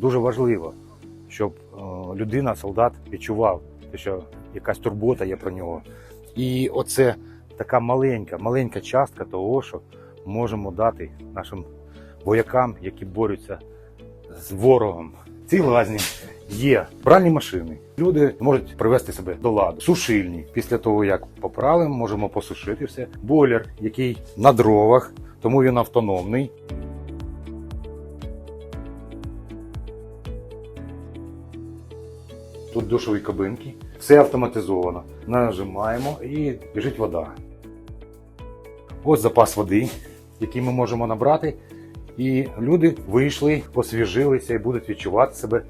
Дуже важливо, щоб е, людина, солдат відчував, що якась турбота є про нього. І оце така маленька, маленька частка того, що можемо дати нашим воякам, які борються з ворогом. Ці лазні є пральні машини. Люди можуть привести себе до ладу. Сушильні. Після того, як попрали, можемо посушити все. Бойлер, який на дровах, тому він автономний. Тут душові кабинки. Все автоматизовано. Нажимаємо і біжить вода. Ось запас води, який ми можемо набрати. І люди вийшли, освіжилися і будуть відчувати себе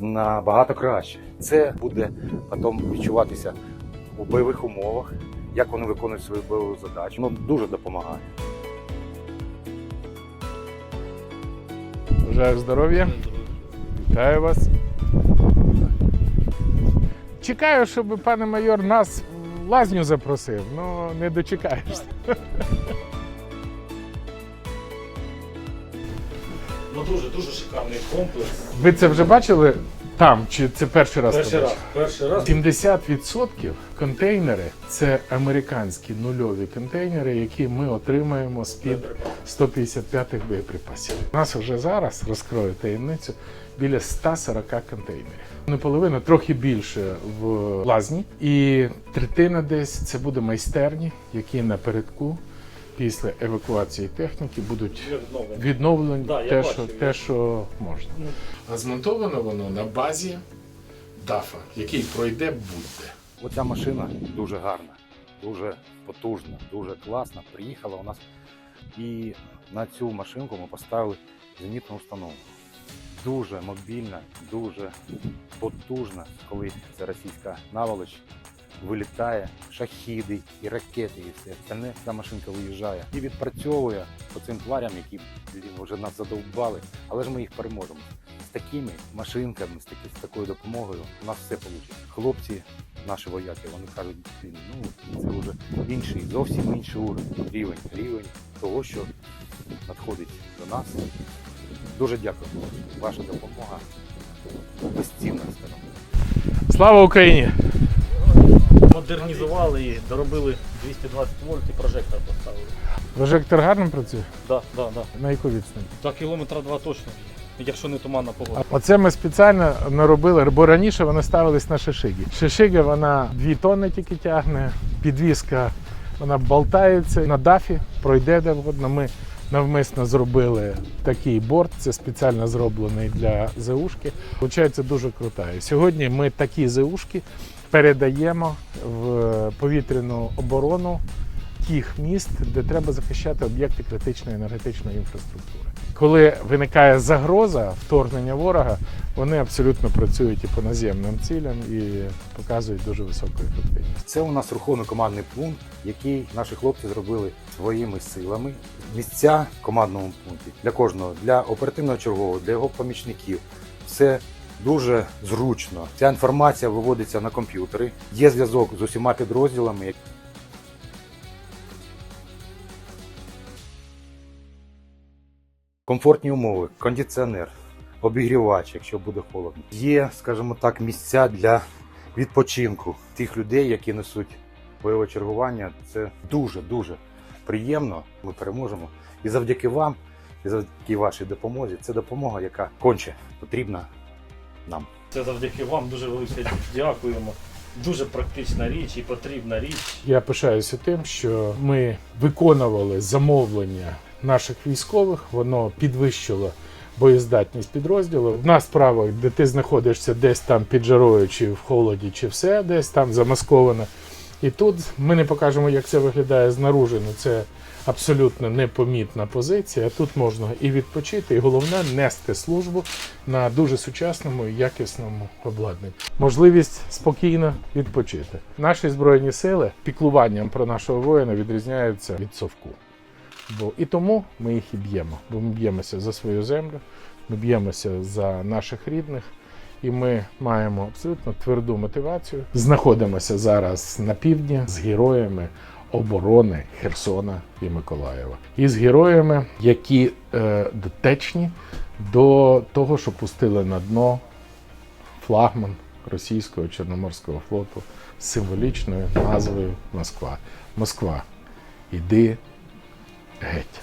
набагато краще. Це буде потім відчуватися у бойових умовах, як вони виконують свою бойову задачу. Ну, дуже допомагає. Бажаю здоров'я. Вітаю вас. Чекаю, щоб пане майор нас в лазню запросив, але не дочекаєшся. Ну дуже дуже шикарний комплекс. Ви це вже бачили там? Чи це перший раз? Перший раз. Перший раз. 70% контейнери це американські нульові контейнери, які ми отримаємо з-під 155-х боєприпасів. У нас вже зараз розкрою таємницю біля 140 контейнерів. Не половина, трохи більше в лазні, і третина десь це буде майстерні, які напередку після евакуації техніки будуть відновлені Да, те, що, я- те, що можна. А змонтовано воно на базі дафа, який пройде будь-де. Оця машина дуже гарна, дуже потужна, дуже класна. Приїхала у нас. І на цю машинку ми поставили зенітну установку. Дуже мобільна, дуже потужна, коли ця російська наволоч вилітає, шахіди і ракети, і все. Остальне ця машинка виїжджає і відпрацьовує по цим тварям, які вже нас задовбали. Але ж ми їх переможемо. З такими машинками, з, таки, з такою допомогою у нас все вийде. Хлопці, наші вояки, вони кажуть, ну це вже інший, зовсім інший рівень, рівень того, що надходить до нас. Дуже дякую. Ваша допомога безцінна, скажімо. Слава Україні! Модернізували і доробили 220 вольт і прожектор поставили. Прожектор гарно працює? Да, да, да. На яку відстань? За кілометра два точно. Якщо не туманна погода. Оце ми спеціально наробили, бо раніше вони ставились на шишиги. Шишига вона 2 тонни тільки тягне, підвіска вона болтається на дафі, пройде де вгодно. Ми навмисно зробили такий борт, це спеціально зроблений для ЗУшки. Получається дуже крута. І сьогодні ми такі ЗУшки передаємо в повітряну оборону тих міст, де треба захищати об'єкти критичної енергетичної інфраструктури. Коли виникає загроза вторгнення ворога, вони абсолютно працюють і по наземним цілям і показують дуже високу ефективність. Це у нас рухомий командний пункт, який наші хлопці зробили своїми силами. Місця в командному пункті для кожного, для оперативного чергового, для його помічників. Все дуже зручно. Ця інформація виводиться на комп'ютери. Є зв'язок з усіма підрозділами. Комфортні умови, кондиціонер, обігрівач, якщо буде холодно. Є, скажімо так, місця для відпочинку тих людей, які несуть бойове чергування. Це дуже дуже приємно. Ми переможемо. І завдяки вам, і завдяки вашій допомозі, це допомога, яка конче потрібна нам. Це завдяки вам дуже велике дякуємо. Дуже практична річ і потрібна річ. Я пишаюся тим, що ми виконували замовлення наших військових, воно підвищило боєздатність підрозділу. Одна справа, де ти знаходишся десь там під жарою, чи в холоді, чи все десь там замасковано. І тут ми не покажемо, як це виглядає знаружи. Ну це абсолютно непомітна позиція. Тут можна і відпочити, і головне нести службу на дуже сучасному і якісному обладнанні. Можливість спокійно відпочити. Наші збройні сили піклуванням про нашого воїна відрізняються від совку. Бо і тому ми їх і б'ємо. Бо ми б'ємося за свою землю, ми б'ємося за наших рідних. І ми маємо абсолютно тверду мотивацію. Знаходимося зараз на півдні з героями, оборони Херсона і Миколаєва. І з героями, які е, дотечні до того, що пустили на дно флагман російського Чорноморського флоту з символічною назвою Москва. Москва, іди геть.